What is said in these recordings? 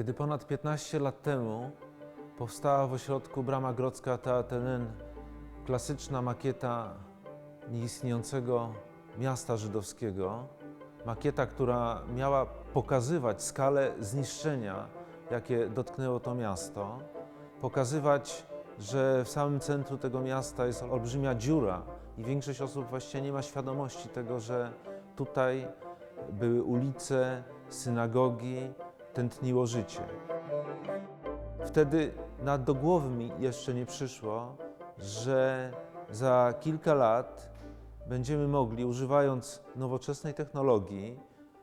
Kiedy ponad 15 lat temu powstała w ośrodku Brama Grodzka Teatenen klasyczna makieta nieistniejącego miasta żydowskiego, makieta, która miała pokazywać skalę zniszczenia, jakie dotknęło to miasto, pokazywać, że w samym centrum tego miasta jest olbrzymia dziura i większość osób właściwie nie ma świadomości tego, że tutaj były ulice, synagogi, tętniło życie. Wtedy nad do głowy mi jeszcze nie przyszło, że za kilka lat będziemy mogli, używając nowoczesnej technologii,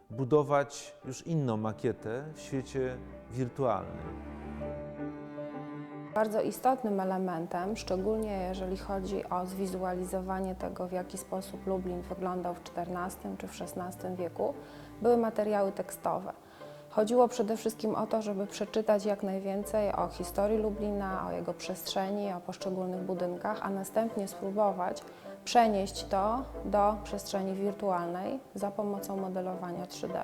budować już inną makietę w świecie wirtualnym. Bardzo istotnym elementem, szczególnie jeżeli chodzi o zwizualizowanie tego, w jaki sposób Lublin wyglądał w XIV czy w XVI wieku, były materiały tekstowe. Chodziło przede wszystkim o to, żeby przeczytać jak najwięcej o historii Lublina, o jego przestrzeni, o poszczególnych budynkach, a następnie spróbować przenieść to do przestrzeni wirtualnej za pomocą modelowania 3D.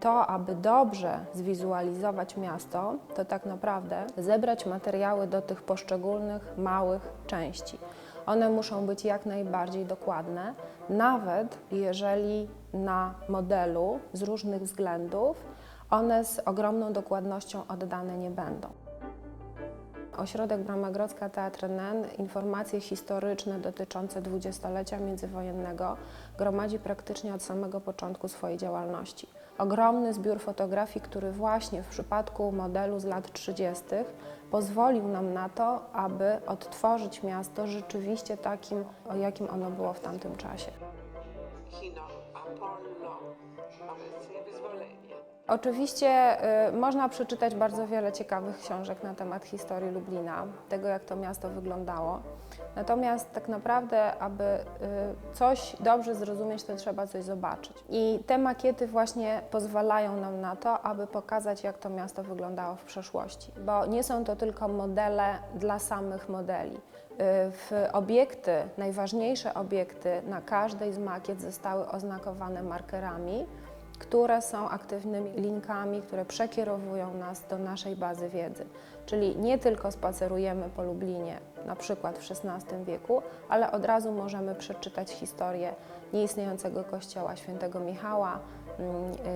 To, aby dobrze zwizualizować miasto, to tak naprawdę zebrać materiały do tych poszczególnych małych części. One muszą być jak najbardziej dokładne, nawet jeżeli na modelu z różnych względów one z ogromną dokładnością oddane nie będą. Ośrodek Brama Grodzka Teatr NN informacje historyczne dotyczące dwudziestolecia międzywojennego gromadzi praktycznie od samego początku swojej działalności. Ogromny zbiór fotografii, który właśnie w przypadku modelu z lat 30. pozwolił nam na to, aby odtworzyć miasto rzeczywiście takim, o jakim ono było w tamtym czasie. Kino Apollo. Awersję wyzwolenia. Oczywiście y, można przeczytać bardzo wiele ciekawych książek na temat historii Lublina, tego jak to miasto wyglądało. Natomiast tak naprawdę, aby y, coś dobrze zrozumieć, to trzeba coś zobaczyć. I te makiety właśnie pozwalają nam na to, aby pokazać, jak to miasto wyglądało w przeszłości. Bo nie są to tylko modele dla samych modeli. Y, W obiekty, najważniejsze obiekty na każdej z makiet zostały oznakowane markerami, które są aktywnymi linkami, które przekierowują nas do naszej bazy wiedzy. Czyli nie tylko spacerujemy po Lublinie, na przykład w XVI wieku, ale od razu możemy przeczytać historię nieistniejącego kościoła świętego Michała,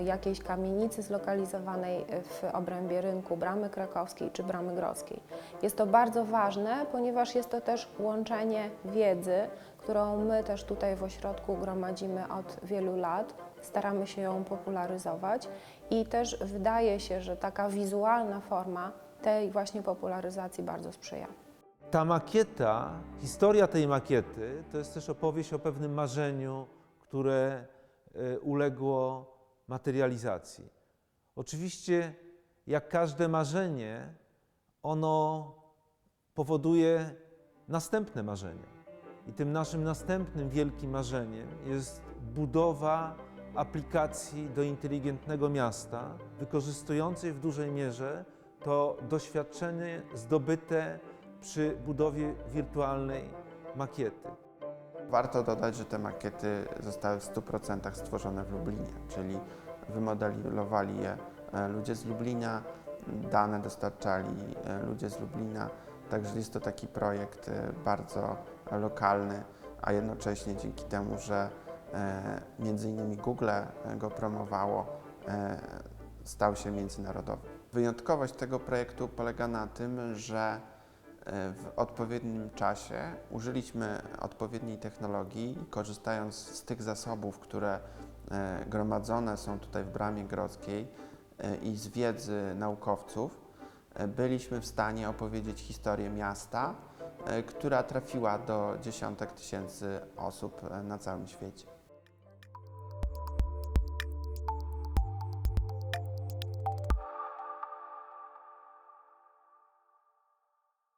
jakiejś kamienicy zlokalizowanej w obrębie rynku Bramy Krakowskiej czy Bramy Grodzkiej. Jest to bardzo ważne, ponieważ jest to też łączenie wiedzy, którą my też tutaj w ośrodku gromadzimy od wielu lat. Staramy się ją popularyzować i też wydaje się, że taka wizualna forma tej właśnie popularyzacji bardzo sprzyja. Ta makieta, historia tej makiety, to jest też opowieść o pewnym marzeniu, które uległo materializacji. Oczywiście, jak każde marzenie, ono powoduje następne marzenia. I tym naszym następnym wielkim marzeniem jest budowa aplikacji do inteligentnego miasta, wykorzystującej w dużej mierze to doświadczenie zdobyte przy budowie wirtualnej makiety. Warto dodać, że te makiety zostały w 100% stworzone w Lublinie, czyli wymodelowali je e, ludzie z Lublina, dane dostarczali e, ludzie z Lublina, także jest to taki projekt e, bardzo lokalny, a jednocześnie dzięki temu, że między innymi Google go promowało, stał się międzynarodowy. Wyjątkowość tego projektu polega na tym, że w odpowiednim czasie użyliśmy odpowiedniej technologii korzystając z tych zasobów, które e, gromadzone są tutaj w Bramie Grodzkiej e, i z wiedzy naukowców, e, byliśmy w stanie opowiedzieć historię miasta, e, która trafiła do dziesiątek tysięcy osób e, na całym świecie.